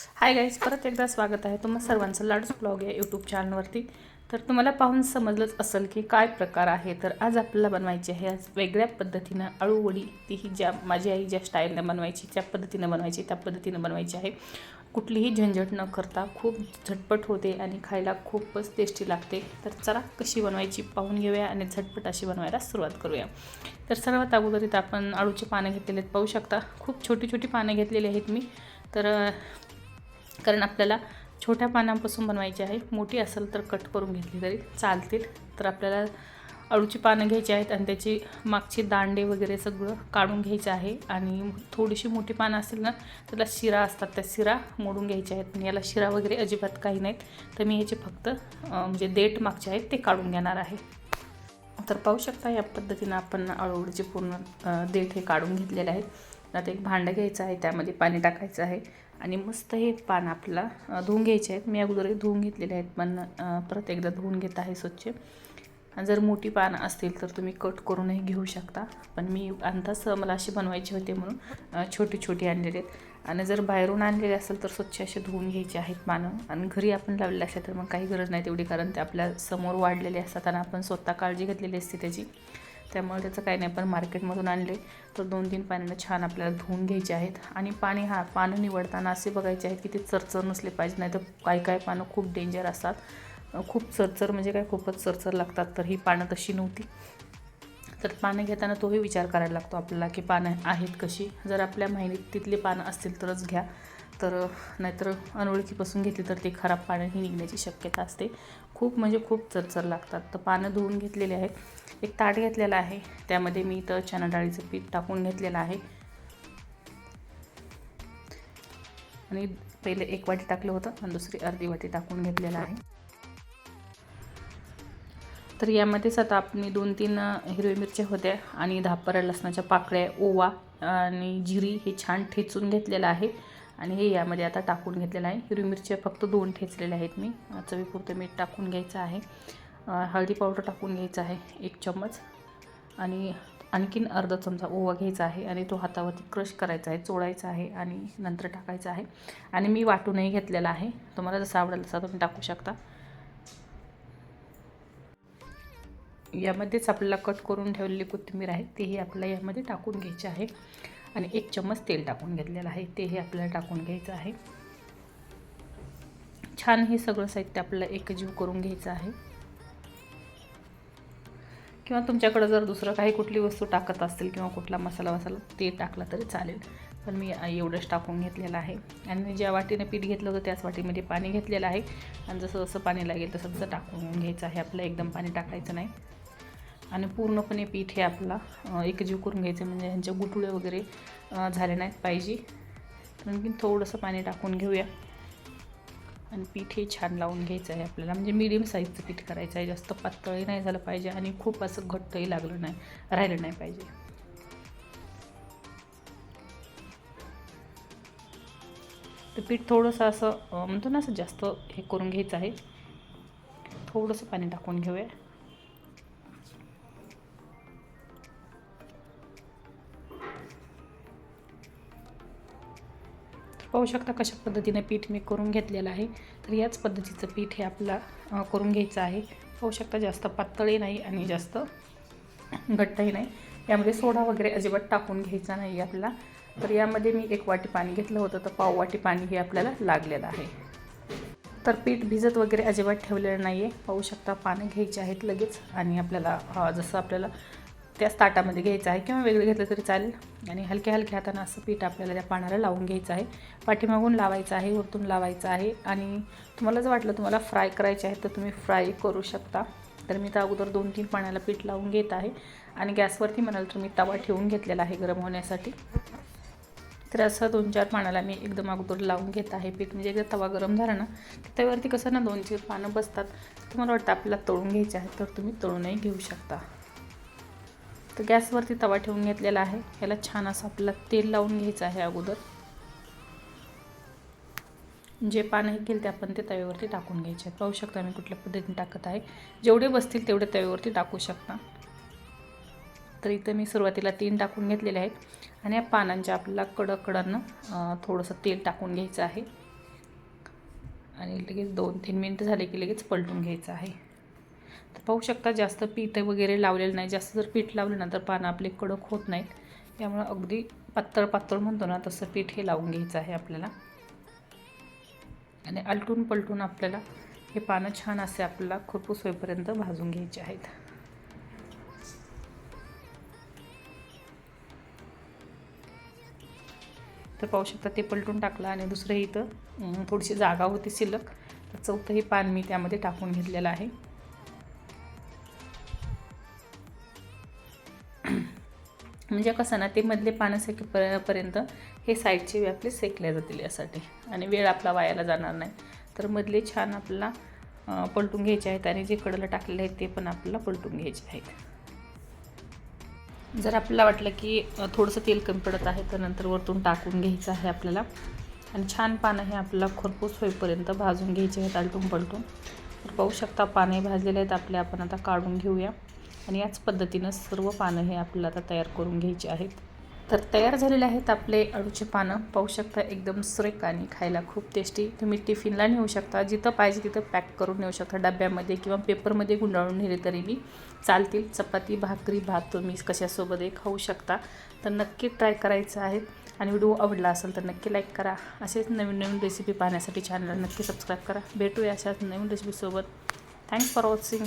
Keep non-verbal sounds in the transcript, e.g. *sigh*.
Hi guys परत एकदा स्वागत आहे तुम्हा सर्वांचं लाडूस ब्लॉग या यूट्यूब चॅनलवरती तर तुम्हाला पाहून समजलंच असेल की काय प्रकार आहे. तर आज आपल्याला बनवायची आहे आज वेगळ्या पद्धतीनं अळूवडी तीही ज्या माझी आई ज्या स्टाईलनं बनवायची ज्या पद्धतीनं बनवायची त्या पद्धतीनं बनवायची आहे. कुठलीही झंझट न करता खूप झटपट होते आणि खायला खूपच टेस्टी लागते. तर चला कशी बनवायची पाहून घेऊया आणि झटपट अशी बनवायला सुरुवात करूया. तर सर्वात अगोदर इथं आपण अळूचे पानं घेतलेले आहेत पाहू शकता. खूप छोटी छोटी पानं घेतलेली आहेत मी. तर कारण आपल्याला छोट्या पानांपासून बनवायची आहे. मोठी असेल तर कट करून घेतली तरी चालतील. तर आपल्याला अळूची पानं घ्यायची आहेत आणि त्याची मागची दांडे वगैरे सगळं काढून घ्यायचं आहे. आणि थोडीशी मोठी पानं असतील ना त्याला शिरा असतात त्या शिरा मोडून घ्यायच्या आहेत. आणि याला शिरा वगैरे अजिबात काही नाहीत. तर मी ह्याचे फक्त म्हणजे देठ मागचे आहेत ते काढून घेणार आहे. तर पाहू शकता या पद्धतीनं आपण अळूवडीचे पूर्ण देठ हे काढून घेतलेले आहेत. आता एक भांडं घ्यायचं आहे त्यामध्ये पाणी टाकायचं आहे. आणि मस्त हे पान आपला धुवून घ्यायचे आहेत. मी अगोदर धुवून घेतलेले आहेत पण अ, परत एकदा धुवून घेत आहे स्वच्छ. जर मोठी पानं असतील तर तुम्ही कट करूनही घेऊ शकता. पण मी अंदाज मला अशी बनवायची होते म्हणून छोटी छोटी आणलेले आहेत. आणि जर बाहेरून आणलेले असेल तर स्वच्छ असे धुवून घ्यायचे आहेत पानं. आणि घरी आपण लावलेले असेल तर मग काही गरज नाही तेवढी कारण ते आपल्यासमोर वाढलेले असतात आणि आपण स्वतः काळजी घेतलेली असते त्याची. त्यामुळे त्याचं काही नाही पण मार्केटमधून आणले. तर दोन तीन पाण्यानं छान आपल्याला धुवून घ्यायचे आहेत. आणि पाणी हा पानं निवडताना असे बघायचे आहेत की ते चरचर नसले पाहिजे नाही तर काही काही पानं खूप डेंजर असतात. खूप चरचर म्हणजे काय? खूपच चरचर लागतात तर ही पानं तशी नव्हती. तर पानं घेताना तोही विचार करायला लागतो आपल्याला की पानं आहेत कशी. जर आपल्या माहितीत तिथली पानं असतील तरच घ्या. तर नाहीतर अनोळखीपासून घेतली तर ते खराब पाण्याही निघण्याची शक्यता असते. खूप म्हणजे खूप चरचर लागतात. तर पानं धुवून घेतलेले आहेत. एक ताट घेतलेला आहे. त्यामध्ये मी इथं चणा डाळीचं पीठ टाकून घेतलेलं आहे. आणि पहिले एक वाटी टाकलं होतं आणि दुसरी अर्धी वाटी टाकून घेतलेलं आहे. तर यामध्येच आता आपण दोन तीन हिरवी हिरव्या मिरच्या होत्या आणि धापर लसणाच्या पाकळ्या ओवा आणि जिरी हे छान ठेचून घेतलेलं आहे. आणि हे यामध्ये आता टाकून घेतलेलं आहे. हिरवी मिरच्या फक्त दोन ठेचलेल्या आहेत मी. चवीपुरतं मीठ टाकून घ्यायचं आहे. हळदी पावडर टाकून घ्यायचं आहे एक चम्मच. आणि आणखीन अर्धा चमचा ओवा घ्यायचा आहे आणि तो हातावरती क्रश करायचा आहे चोळायचा आहे आणि नंतर टाकायचा आहे. आणि मी वाटूनही घेतलेला आहे. तुम्हाला जसं आवडेल तसा तुम्ही टाकू शकता. यामध्येच आपल्याला कट करून ठेवलेली कोथिंबीर आहे तेही आपल्याला यामध्ये टाकून घ्यायची आहे. आणि एक चम्मच तेल टाकून घेतलेलं आहे. तेही आपल्याला टाकून घ्यायचं आहे. छान हे सगळं साहित्य आपल्याला एकजीव करून घ्यायचं आहे. किंवा तुमच्याकडं जर दुसरं काही कुठली वस्तू टाकत असतील किंवा कुठला मसाला वसाला ते टाकला तरी चालेल. पण मी एवढंच टाकून घेतलेलं आहे. आणि ज्या वाटीने पीठ घेतलं होतं त्याच वाटीमध्ये पाणी घेतलेलं आहे. आणि जसं जसं पाणी लागेल तसं तसं टाकून घ्यायचं आहे. आपलं एकदम पाणी टाकायचं नाही. आणि पूर्णपणे पीठ हे आपला एकजीव करून घ्यायचं म्हणजे ह्यांच्या गुटुळे वगैरे झाले नाहीत पाहिजे. आणखी थोडंसं पाणी टाकून घेऊया. आणि पीठ हे छान लावून घ्यायचं आहे आपल्याला. म्हणजे मीडियम साईजचं पीठ करायचं आहे. जास्त पातळही नाही झालं पाहिजे आणि खूप असं घट्टही लागलं नाही राहिलं नाही पाहिजे. तर पीठ थोडंसं असं म्हणतो ना असं जास्त हे करून घ्यायचं आहे. थोडंसं पाणी टाकून घेऊया. पाहू शकता कशा पद्धतीने पीठ मी करून घेतलेलं आहे. तर याच पद्धतीचं पीठ हे आपला करून घ्यायचं आहे. पाहू शकता जास्त पातळही नाही आणि जास्त घट्टही नाही. यामध्ये सोडा वगैरे अजिबात टाकून घ्यायचा नाही आपला तर यामध्ये मी एक वाटी पाणी घेतलं होतं तर पाव वाटी पाणी हे आपल्याला लागलेलं आहे. तर पीठ भिजत वगैरे अजिबात ठेवलेलं नाही आहे पाहू शकता पानं घ्यायचे आहेत लगेच आणि आपल्याला जसं आपल्याला त्याच ताटामध्ये घ्यायचं आहे किंवा वेगळं घेतलं तरी चालेल. आणि हलक्या हलक्या हातानं असं पीठ आपल्याला त्या पाण्याला लावून घ्यायचं आहे. पाठीमागून लावायचं आहे वरतून लावायचं आहे. आणि तुम्हाला जर वाटलं तुम्हाला फ्राय करायचे आहे तर तुम्ही फ्राय करू शकता. तर मी तर अगोदर दोन तीन पाण्याला पीठ लावून घेत आहे. आणि गॅसवरती म्हणाल तर मी तवा ठेवून घेतलेला आहे गरम होण्यासाठी. तर असं दोन चार पाण्याला मी एकदम अगोदर लावून घेत आहे पीठ. म्हणजे एकदा तवा गरम झाला ना की त्यावरती कसं ना दोन चार पानं बसतात. तुम्हाला वाटतं आपल्याला तळून घ्यायचे आहे तर तुम्ही तळूनही घेऊ शकता. तर गॅसवरती तवा ठेवून घेतलेला आहे. याला छान असं आपल्याला तेल लावून घ्यायचं आहे अगोदर. जे पानं हे केलं ते आपण ते तव्यावरती टाकून घ्यायचे आहेत. पाहू शकता मी कुठल्या पद्धतीने टाकत आहे. जेवढे बसतील तेवढे तव्यावरती टाकू शकता. तर इथं मी सुरुवातीला तीन टाकून घेतलेले आहेत. आणि या पानांच्या आपल्याला कडकडानं थोडंसं तेल टाकून घ्यायचं आहे. आणि लगेच दोन तीन मिनटं झाले की लगेच पलटून घ्यायचं आहे. तर पाहू शकता जास्त पीठ वगैरे लावलेलं नाही. जास्त जर पीठ लावलं ना तर पानं आपले कडक होत नाहीत. त्यामुळं अगदी पातळ पातळ म्हणतो ना तसं पीठ हे लावून घ्यायचं आहे आपल्याला. आणि आलटून पलटून आपल्याला हे पानं छान असे आपल्याला खुरपूस होईपर्यंत भाजून घ्यायचे आहेत. तर पाहू शकता ते पलटून टाकलं आणि दुसरं इथं थोडीशी जागा होती शिल्लक. तर चौथंही पान मी त्यामध्ये टाकून घेतलेलं आहे. *clears throat* म्हणजे कसं ना ते मधले पानं सेकेपर्यंत हे साईडचे आपले सेकले जातील यासाठी. आणि वेळ आपला वायाला जाणार नाही. तर मधले छान आपल्याला पलटून घ्यायचे आहेत आणि जे कडलं टाकलेले आहेत ते पण आपल्याला पलटून घ्यायचे आहेत. जर आपल्याला वाटलं की थोडंसं तेल कमी पडत आहे तर नंतर वरतून टाकून घ्यायचं आहे आपल्याला. आणि छान पानं हे आपल्याला खरपूस होईपर्यंत भाजून घ्यायचे आहेत आलटून पलटून. तर पाहू शकता पाने भाजलेले आहेत आपले. आपण आता काढून घेऊया. आणि याच पद्धतीनं सर्व पानं हे आपल्याला आता तयार करून घ्यायची आहेत. तर तयार झालेले आहेत आपले अळूचे पानं. पाहू शकता एकदम सुरेख आणि खायला खूप टेस्टी तुम्ही टिफिनला नेऊ शकता. जिथं पाहिजे तिथं पॅक करून नेऊ शकता. डब्यामध्ये किंवा पेपरमध्ये गुंडाळून नेले तरी बी चालतील. चपाती भाकरी भात तुम्ही कशासोबतही खाऊ शकता. तर नक्की ट्राय करायचं आहे. आणि व्हिडिओ आवडला असेल तर नक्की लाईक करा. असेच नवीन नवीन रेसिपी पाहण्यासाठी चॅनलला नक्की सबस्क्राईब करा. भेटूया अशाच नवीन रेसिपीसोबत थँक्स फॉर वॉचिंग